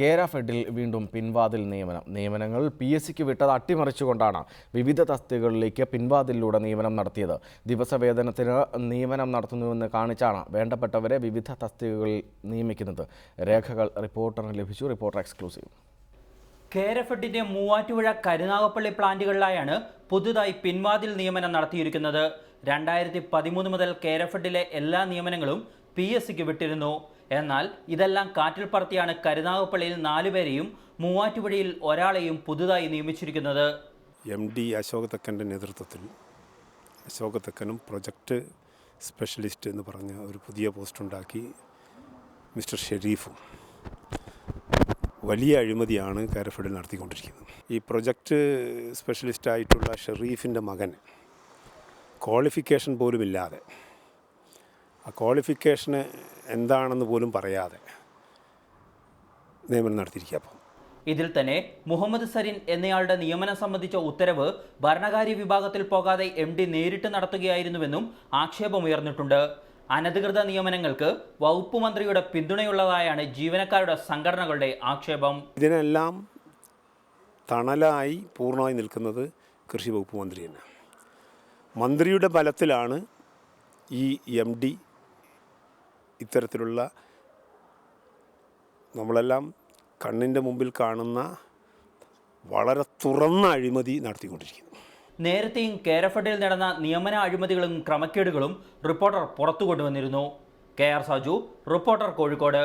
കേര ഫെഡിൽ വീണ്ടും പിൻവാതിൽ നിയമനം. നിയമനങ്ങൾ പി എസ് സിക്ക് വിട്ടത് അട്ടിമറിച്ചുകൊണ്ടാണ് വിവിധ തസ്തികകളിലേക്ക് പിൻവാതിലൂടെ നിയമനം നടത്തിയത്. ദിവസവേതനത്തിന് നിയമനം നടത്തുന്നുവെന്ന് കാണിച്ചാണ് വേണ്ടപ്പെട്ടവരെ വിവിധ തസ്തികകളിൽ നിയമിക്കുന്നത്. രേഖകൾ റിപ്പോർട്ടറിന് ലഭിച്ചു. Reporter exclusive. കേരഫെഡിന്റെ മൂവാറ്റുപുഴ കരുനാഗപ്പള്ളി പ്ലാന്റുകളിലായാണ് പുതുതായി പിൻവാതിൽ നിയമനം നടത്തിയിരിക്കുന്നത്. രണ്ടായിരത്തി പതിമൂന്ന് മുതൽ കേരഫെഡിലെ എല്ലാ നിയമനങ്ങളും പി എസ് സിക്ക് വിട്ടിരുന്നു. എന്നാൽ ഇതെല്ലാം കാറ്റിൽ പറത്തിയാണ് കരുനാഗപ്പള്ളിയിൽ നാലുപേരെയും മൂവാറ്റുപുഴയിൽ ഒരാളെയും പുതുതായി നിയമിച്ചിരിക്കുന്നത്. എം ഡി അശോക് തെക്കന്റെ നേതൃത്വത്തിൽ അശോക് തെക്കനും പ്രൊജക്റ്റ് സ്പെഷ്യലിസ്റ്റ് എന്ന് പറഞ്ഞ ഒരു പുതിയ പോസ്റ്റ് ഉണ്ടാക്കി മിസ്റ്റർ ഷെരീഫും വലിയ അഴിമതിയാണ് കാരഫഡിൽ നടത്തിക്കൊണ്ടിരിക്കുന്നത്. ഈ പ്രൊജക്റ്റ് സ്പെഷ്യലിസ്റ്റായിട്ടുള്ള ഷെറീഫിന്റെ മകൻ ക്വാളിഫിക്കേഷൻ പോലും ഇല്ലാതെ ആ ക്വാളിഫിക്കേഷന് എന്താണെന്ന് പോലും പറയാതെ നിയമനം നടത്തിയിരിക്കുക അപ്പം. ഇതിൽ തന്നെ മുഹമ്മദ് സരിൻ എന്നയാളുടെ നിയമനം സംബന്ധിച്ച ഉത്തരവ് ഭരണകാര്യ വിഭാഗത്തിൽ പോകാതെ എം ഡി നേരിട്ട് നടത്തുകയായിരുന്നുവെന്നും ആക്ഷേപമുയർന്നിട്ടുണ്ട്. അനധികൃത നിയമനങ്ങൾക്ക് വകുപ്പ് മന്ത്രിയുടെ പിന്തുണയുള്ളതായാണ് ജീവനക്കാരുടെ സംഘടനകളുടെ ആക്ഷേപം. ഇതിനെല്ലാം തണലായി പൂർണമായി നിൽക്കുന്നത് കൃഷി വകുപ്പ് മന്ത്രി തന്നെ മന്ത്രിയുടെ ബലത്തിലാണ് ഈ എം ഡി ഇത്തരത്തിലുള്ള നമ്മളെല്ലാം കണ്ണിന്റെ മുമ്പിൽ കാണുന്ന വളരെ തുറന്ന അഴിമതി നടത്തിക്കൊണ്ടിരിക്കുന്നു. നേരത്തെയും കേരഫഡിൽ നടന്ന നിയമന അഴിമതികളും ക്രമക്കേടുകളും റിപ്പോർട്ടർ പുറത്തു കൊണ്ടുവന്നിരുന്നു K R Saju reporter Kozhikode.